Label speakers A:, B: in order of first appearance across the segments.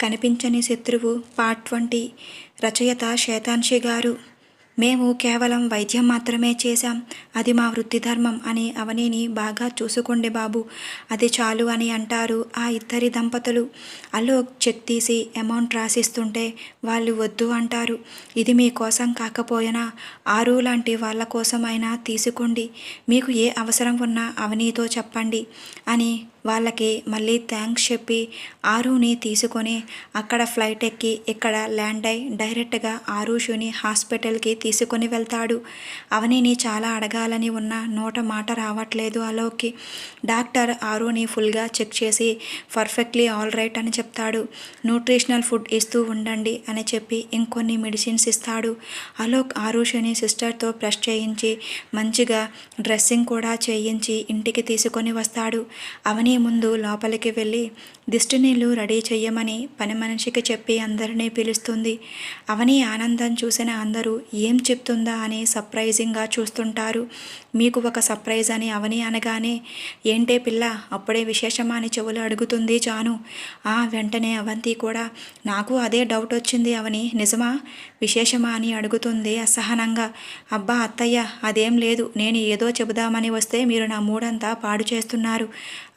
A: కనిపించని శత్రువు part twenty రచయిత శేతాన్షి గారు. మేము కేవలం వైద్యం మాత్రమే చేశాం. అది మా వృత్తి ధర్మం అని అవనిని బాగా చూసుకోండి బాబు. అది చాలు అని అంటారు ఆ ఇద్దరి దంపతులు. అలోక్ చెక్ తీసి అమౌంట్ రాసిస్తుంటే వాళ్ళు వద్దు అంటారు. ఇది మీకోసం కాకపోయినా ఆరు లాంటి వాళ్ళ కోసమైనా తీసుకోండి. మీకు ఏ అవసరం ఉన్నా అవనీతో చెప్పండి అని వాళ్ళకి మళ్ళీ థ్యాంక్స్ చెప్పి ఆరుని తీసుకొని అక్కడ ఫ్లైట్ ఎక్కి ఇక్కడ ల్యాండ్ అయి డైరెక్ట్గా ఆరుషుని హాస్పిటల్కి తీసుకొని వెళ్తాడు. అవనిని చాలా అడగాలని ఉన్న నోట మాట రావట్లేదు అలోకి డాక్టర్ ఆరుని ఫుల్గా చెక్ చేసి పర్ఫెక్ట్లీ ఆల్ రైట్ అని చెప్తాడు. న్యూట్రిషనల్ ఫుడ్ ఇస్తూ ఉండండి అని చెప్పి ఇంకొన్ని మెడిసిన్స్ ఇస్తాడు. అలోక్ ఆరుషుని సిస్టర్తో ప్రెస్ చేయించి మంచిగా డ్రెస్సింగ్ కూడా చేయించి ఇంటికి తీసుకొని వస్తాడు. అవని ముందు లోపలికి వెళ్ళి దిష్టి నీళ్ళు రెడీ చెయ్యమని పని మనిషికి చెప్పి అందరినీ పిలుస్తుంది. అవని ఆనందం చూసిన అందరూ ఏం చెప్తుందా అని సర్ప్రైజింగ్గా చూస్తుంటారు. మీకు ఒక సర్ప్రైజ్ అని అవని అనగానే ఏంటే పిల్ల అప్పుడే విశేషమా అని చెవులు అడుగుతుంది జాను. ఆ వెంటనే అవంతి కూడా నాకు అదే డౌట్ వచ్చింది అవని నిజమా? విశేషమా అని అడుగుతుంది అసహనంగా. అబ్బా అత్తయ్య అదేం లేదు నేను ఏదో చెబుదామని వస్తే మీరు నా మూడంతా పాడు చేస్తున్నారు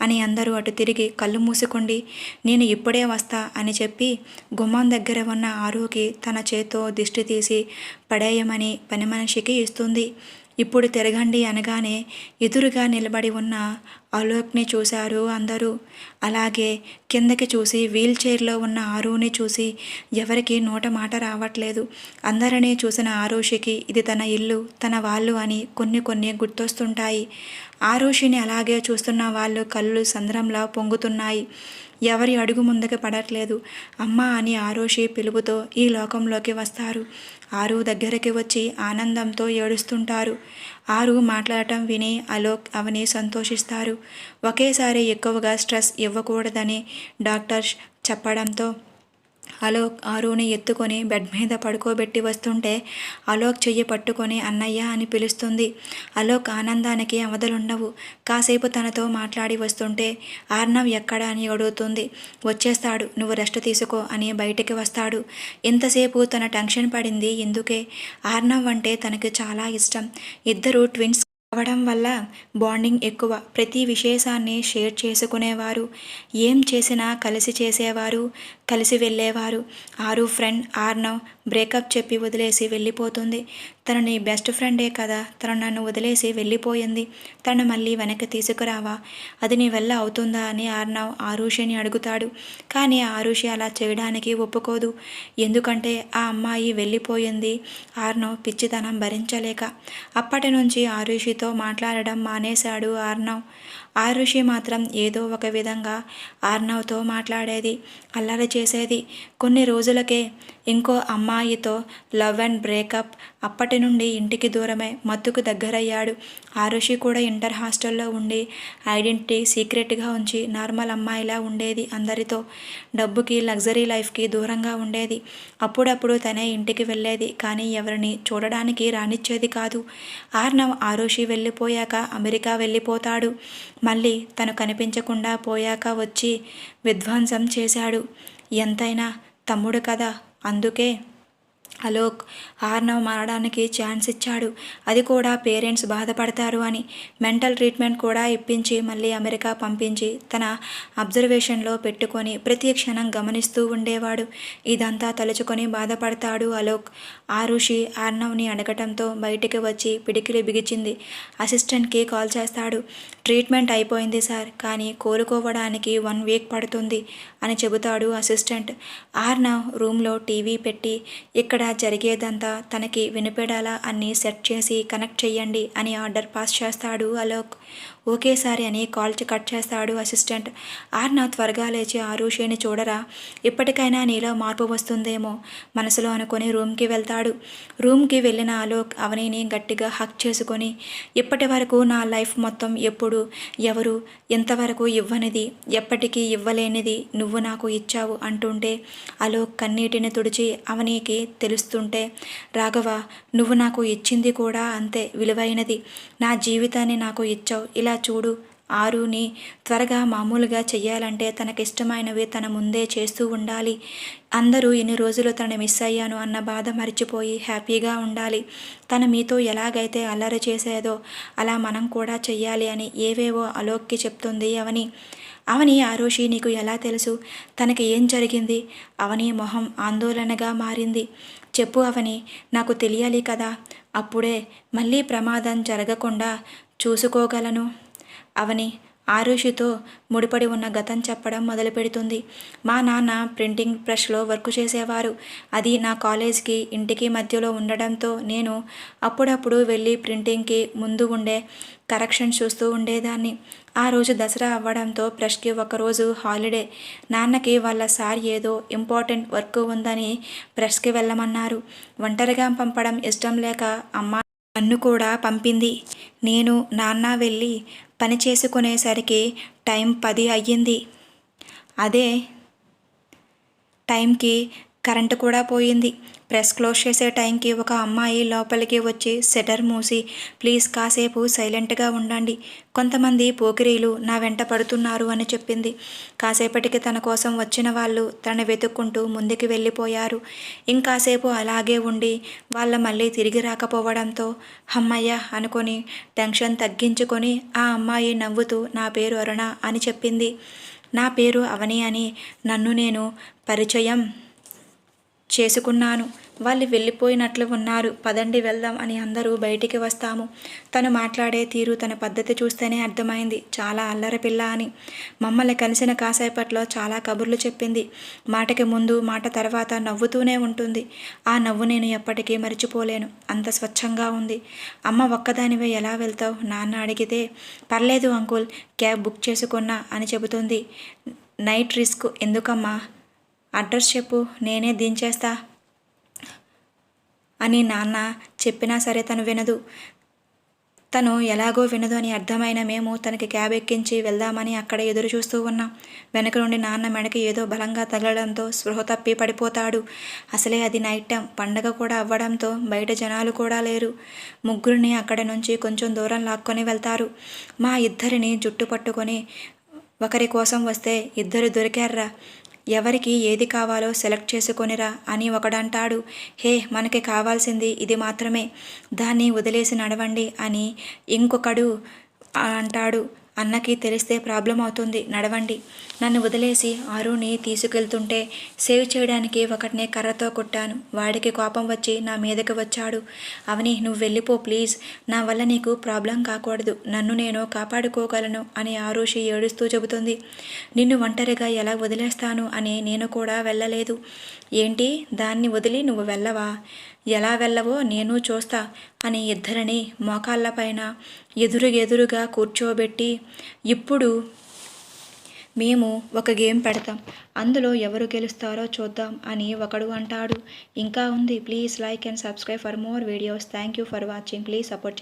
A: అని అందరూ అటు తిరిగి కళ్ళు మూసుకోండి నేను ఇప్పుడే వస్తా అని చెప్పి గుమ్మం దగ్గర ఉన్న ఆరుకి తన చేత్తో దిష్టి తీసి పడేయమని పని మనిషికి ఇస్తుంది. ఇప్పుడు తిరగండి అనగానే ఎదురుగా నిలబడి ఉన్న అలోక్ని చూశారు అందరూ. అలాగే కిందకి చూసి వీల్ చైర్లో ఉన్న ఆరుని చూసి ఎవరికి నోట మాట రావట్లేదు. అందరినీ చూసిన ఆరుషికి ఇది తన ఇల్లు తన వాళ్ళు అని కొన్ని కొన్ని గుర్తొస్తుంటాయి. ఆరుషిని అలాగే చూస్తున్న వాళ్ళు కళ్ళు సంద్రంలా పొంగుతున్నాయి. ఎవరి అడుగు ముందుకు పడట్లేదు. అమ్మ అని ఆరోషి పిలుపుతో ఈ లోకంలోకి వస్తారు. ఆరు దగ్గరికి వచ్చి ఆనందంతో ఏడుస్తుంటారు. ఆరు మాట్లాడటం విని అలోక్ అవని సంతోషిస్తారు. ఒకేసారి ఎక్కువగా స్ట్రెస్ ఇవ్వకూడదని డాక్టర్ చెప్పడంతో అలోక్ ఆరుని ఎత్తుకొని బెడ్ మీద పడుకోబెట్టి వస్తుంటే అలోక్ చెయ్యి పట్టుకొని అన్నయ్య అని పిలుస్తుంది. అలోక్ ఆనందానికి అవధలుండవు. కాసేపు తనతో మాట్లాడి వస్తుంటే ఆర్నవ్ ఎక్కడ అని అడుగుతుంది. వచ్చేస్తాడు నువ్వు రెస్ట్ తీసుకో అని బయటికి వస్తాడు. ఇంతసేపు తన టెన్షన్ పడింది ఎందుకే? ఆర్నవ్ అంటే తనకు చాలా ఇష్టం. ఇద్దరు ట్విన్స్ అవడం వల్ల బాండింగ్ ఎక్కువ. ప్రతి విశేషాన్ని షేర్ చేసుకునేవారు. ఏం చేసినా కలిసి చేసేవారు కలిసి వెళ్ళేవారు. ఆరు ఫ్రెండ్ ఆర్నవ్ బ్రేకప్ చెప్పి వదిలేసి వెళ్ళిపోతుంది. తనని నీ బెస్ట్ ఫ్రెండే కదా. తను నన్ను వదిలేసి వెళ్ళిపోయింది. తను మళ్ళీ వెనక్కి తీసుకురావా? అది నీ వల్ల అవుతుందా అని ఆర్నవ్ ఆరుషిని అడుగుతాడు. కానీ ఆరుషి అలా చేయడానికి ఒప్పుకోదు. ఎందుకంటే ఆ అమ్మాయి వెళ్ళిపోయింది. ఆర్నవ్ పిచ్చితనం భరించలేక అప్పటి నుంచి ఆరుషితో మాట్లాడడం మానేశాడు ఆర్నవ్. ఆరుషి మాత్రం ఏదో ఒక విధంగా ఆర్నవ్తో మాట్లాడేది అల్లరి చేసేది. కొన్ని రోజులకే ఇంకో అమ్మాయితో లవ్ అండ్ బ్రేకప్ అప్పటి నుండి ఇంటికి దూరమై మత్తుకు దగ్గరయ్యాడు. ఆరుషి కూడా ఇంటర్ హాస్టల్లో ఉండి ఐడెంటిటీ సీక్రెట్గా ఉంచి నార్మల్ అమ్మాయిలా ఉండేది అందరితో. డబ్బుకి లగ్జరీ లైఫ్కి దూరంగా ఉండేది. అప్పుడప్పుడు తనే ఇంటికి వెళ్ళేది కానీ ఎవరిని చూడడానికి రానిచ్చేది కాదు. ఆర్నవ్ ఆరుషి వెళ్ళిపోయాక అమెరికా వెళ్ళిపోతాడు. మళ్ళీ తను కనిపించకుండా పోయాక వచ్చి విధ్వంసం చేశాడు. ఎంతైనా తమ్ముడు కదా 안 되게 అలోక్ ఆర్నవ్ మారడానికి ఛాన్స్ ఇచ్చాడు. అది కూడా పేరెంట్స్ బాధపడతారు అని. మెంటల్ ట్రీట్మెంట్ కూడా ఇప్పించి మళ్ళీ అమెరికా పంపించి తన అబ్జర్వేషన్లో పెట్టుకొని ప్రతి క్షణం గమనిస్తూ ఉండేవాడు. ఇదంతా తలుచుకొని బాధపడతాడు అలోక్. ఆరుషి ఆర్నవ్ని అడగటంతో బయటికి వచ్చి పిడికిలి బిగిచింది. అసిస్టెంట్కి కాల్ చేస్తాడు. ట్రీట్మెంట్ అయిపోయింది సార్ కానీ కోలుకోవడానికి వన్ వీక్ పడుతుంది అని చెబుతాడు అసిస్టెంట్. ఆర్నవ్ రూమ్లో టీవీ పెట్టి ఇక్కడ జరిగేదంతా తనకి వినిపెడాలా అన్నీ సెట్ చేసి కనెక్ట్ చెయ్యండి అని ఆర్డర్ పాస్ చేస్తాడు అలోక్. ఒకేసారి అని కాల్ కట్ చేస్తాడు అసిస్టెంట్. ఆర్న త్వరగా లేచి ఆరుషిని చూడరా. ఇప్పటికైనా నీలో మార్పు వస్తుందేమో మనసులో అనుకొని రూమ్కి వెళ్తాడు. రూమ్కి వెళ్ళిన అలోక్ అవనిని గట్టిగా హక్ చేసుకొని ఇప్పటి వరకు నా లైఫ్ మొత్తం ఎప్పుడు ఎవరు ఇంతవరకు ఇవ్వనిది ఎప్పటికీ ఇవ్వలేనిది నువ్వు నాకు ఇచ్చావు అంటుంటే అలోక్ కన్నీటిని తుడిచి అవనీకి తెలుస్తుంటే రాఘవ నువ్వు నాకు ఇచ్చింది కూడా అంతే విలువైనది. నా జీవితాన్ని నాకు ఇచ్చావు. ఇలా చూడు. ఆరుని త్వరగా మామూలుగా చెయ్యాలంటే తనకిష్టమైనవి తన ముందే చేస్తూ ఉండాలి. అందరూ ఎన్ని రోజులు తనని మిస్ అయ్యాను అన్న బాధ మర్చిపోయి హ్యాపీగా ఉండాలి. తన మీతో ఎలాగైతే అల్లరి చేసేదో అలా మనం కూడా చెయ్యాలి అని ఏవేవో అలోక్కి చెప్తుంది అవని. అవని ఆరోషి నీకు ఎలా తెలుసు? తనకి ఏం జరిగింది? అవని మొహం ఆందోళనగా మారింది. చెప్పు అవని నాకు తెలియాలి కదా? అప్పుడే మళ్ళీ ప్రమాదం జరగకుండా చూసుకోగలను. అవని ఆరుషితో ముడిపడి ఉన్న గతం చెప్పడం మొదలుపెడుతుంది. మా నాన్న ప్రింటింగ్ ప్రెస్లో వర్క్ చేసేవారు. అది నా కాలేజ్కి ఇంటికి మధ్యలో ఉండడంతో నేను అప్పుడప్పుడు వెళ్ళి ప్రింటింగ్కి ముందు ఉండే కరెక్షన్ చూస్తూ ఉండేదాన్ని. ఆ రోజు దసరా అవ్వడంతో ప్రెస్కి ఒకరోజు హాలిడే. నాన్నకి వాళ్ళ సార్ ఏదో ఇంపార్టెంట్ వర్క్ ఉందని ప్రెస్కి వెళ్ళమన్నారు. ఒంటరిగా పంపడం ఇష్టం లేక అమ్మ నన్ను కూడా పంపింది. నేను నాన్న వెళ్ళి పని చేసుకునేసరికి టైం పది అయ్యింది. అదే టైంకి కరెంటు కూడా పోయింది. ప్రెస్ క్లోజ్ చేసే టైంకి ఒక అమ్మాయి లోపలికి వచ్చి సెటర్ మూసి ప్లీజ్ కాసేపు సైలెంట్గా ఉండండి. కొంతమంది పోకిరీలు నా వెంట పడుతున్నారు అని చెప్పింది. కాసేపటికి తన కోసం వచ్చిన వాళ్ళు తన వెతుక్కుంటూ ముందుకు వెళ్ళిపోయారు. ఇంకాసేపు అలాగే ఉండి వాళ్ళ మళ్ళీ తిరిగి రాకపోవడంతో అమ్మయ్య అనుకొని టెన్షన్ తగ్గించుకొని ఆ అమ్మాయి నవ్వుతూ నా పేరు అరుణ అని చెప్పింది. నా పేరు అవని అని నన్ను నేను పరిచయం చేసుకున్నాను. వాళ్ళు వెళ్ళిపోయినట్లు ఉన్నారు. పదండి వెళ్దాం అని అందరూ బయటికి వస్తాము. తను మాట్లాడే తీరు తన పద్ధతి చూస్తేనే అర్థమైంది. చాలా అల్లరి పిల్ల అని. మమ్మల్ని కలిసిన కాసేపట్లో చాలా కబుర్లు చెప్పింది. మాటకి ముందు మాట తర్వాత నవ్వుతూనే ఉంటుంది. ఆ నవ్వు నేను ఎప్పటికీ మర్చిపోలేను. అంత స్వచ్ఛంగా ఉంది. అమ్మ ఒక్కదానివే ఎలా వెళ్తావు? నాన్న అడిగితే పర్లేదు అంకుల్ క్యాబ్ బుక్ చేసుకున్నా అని చెబుతుంది. నైట్ రిస్క్ ఎందుకమ్మా? అడ్రస్ చెప్పు నేనే దించేస్తా అని నాన్న చెప్పినా సరే తను వినదు. తను ఎలాగో వినదు అని అర్థమైన మేము తనకి క్యాబ్ ఎక్కించి వెళ్దామని అక్కడ ఎదురు చూస్తూ ఉన్నాం. వెనక నుండి నాన్న మెడకి ఏదో బలంగా తగలడంతో స్పృహ తప్పి పడిపోతాడు. అసలే అది నైట్ టైం. పండగ కూడా అవ్వడంతో బయట జనాలు కూడా లేరు. ముగ్గురిని అక్కడి నుంచి కొంచెం దూరం లాక్కొని వెళ్తారు. మా ఇద్దరిని జుట్టు పట్టుకొని ఒకరి కోసం వస్తే ఇద్దరు దొరికారా ఎవరికి ఏది కావాలో సెలెక్ట్ చేసుకొనిరా అని ఒకడంటాడు. హే మనకి కావాల్సింది ఇది మాత్రమే. దాన్ని వదిలేసి నడవండి అని ఇంకొకడు అంటాడు. అన్నకి తెలిస్తే ప్రాబ్లం అవుతుంది. నడవండి. నన్ను వదిలేసి ఆరుని తీసుకెళ్తుంటే సేవ్ చేయడానికి ఒకటినే కర్రతో కొట్టాను. వాడికి కోపం వచ్చి నా మీదకి వచ్చాడు. అవని నువ్వు వెళ్ళిపో ప్లీజ్. నా వల్ల నీకు ప్రాబ్లం కాకూడదు. నన్ను నేను కాపాడుకోగలను అని ఆరుషి ఏడుస్తూ చెబుతుంది. నిన్ను ఒంటరిగా ఎలా వదిలేస్తాను అని నేను కూడా వెళ్ళలేదు. ఏంటి? దాన్ని వదిలి నువ్వు వెళ్ళవా? ఎలా వెళ్ళవో నేను చూస్తా అని ఇద్దరిని మోకాళ్ళపైన ఎదురుగెదురుగా కూర్చోబెట్టి ఇప్పుడు మేము ఒక గేమ్ పెడతాం. అందులో ఎవరు గెలుస్తారో చూద్దాం అని ఒకడు అంటాడు. ఇంకా ఉంది. Please like and subscribe for more videos. Thank you for watching. Please support